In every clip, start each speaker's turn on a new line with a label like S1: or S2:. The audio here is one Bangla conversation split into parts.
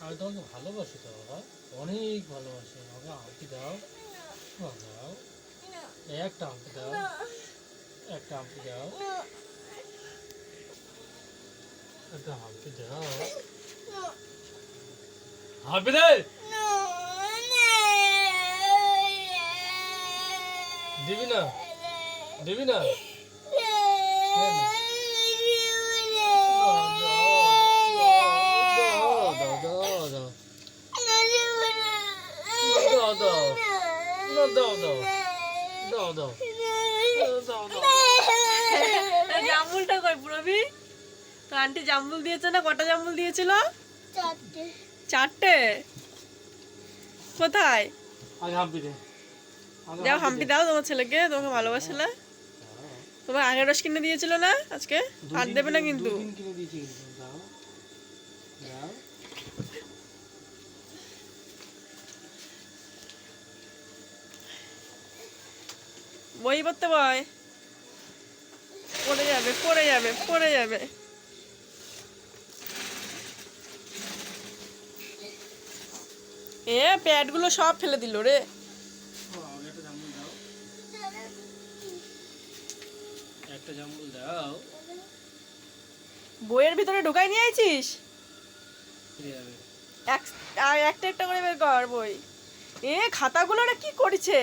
S1: আমি তোমাকে ভালোবাসি তো বাবা। অনেক ভালোবাসি। আমাকে আংটি দাও। দাও একটা আংটি দাও। একটা আংটি দাও। একটা আংটি দাও। হাঁপি দে! দিবি না? দিবি না দাও দাও দাও দাও দাও দাও দাও দাও দাও দাও দাও দাও
S2: জামুলটা কই পুরবি? তো আন্টি জামুল দিয়েছে না? কটা জামুল দিয়েছিল? চারটে। কোথায়? যাও
S1: হাম্পি
S2: হাম্পি দাও তোমার ছেলেকে তোমাকে ভালোবাসে না তোমার আগের রস কিনে দিয়েছিল না আজকে? আর দেবে না কিন্তু
S1: দুদিন কিনে দিয়েছি কিন্তু দাও দাও
S2: বই পড়তে বয় পড়ে যাবে পড়ে যাবে পড়ে যাবে। এ প্যাডগুলো সব ফেলে দিল রে।
S1: একটা জামুল দাও।
S2: বইয়ের ভিতরে ঢুকাই নিয়ে আইছিস? একটা একটা করে বের কর বই। এ খাতাগুলো কি করছে?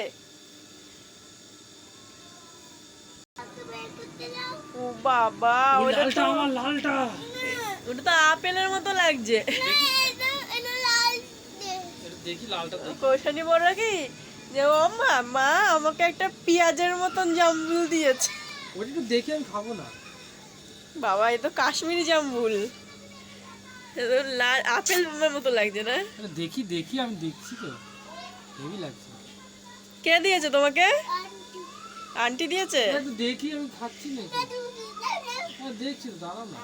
S2: ও বাবা ওটা
S1: লালটা
S2: তো
S1: আমার লালটা।
S2: ওটা তো আপেলের মতো লাগছে।
S1: দেখি লালটা দেখি।
S2: বড় কি যে ও মা মা আমাকে একটা পেঁয়াজের মতন জাম্বুল দিয়েছে।
S1: ওটা দেখি আমি খাব না।
S2: বাবা এ তো কাশ্মীরি জাম্বুল তো লাল আপেল মতো লাগছে না?
S1: দেখি দেখি আমি দেখছি তো। হেভি লাগছে।
S2: কে দিয়েছে তোমাকে? আন্টি দিয়েছে?
S1: দেখি আমি খাচ্ছি না হ্যাঁ দেখছি দাঁড়া না।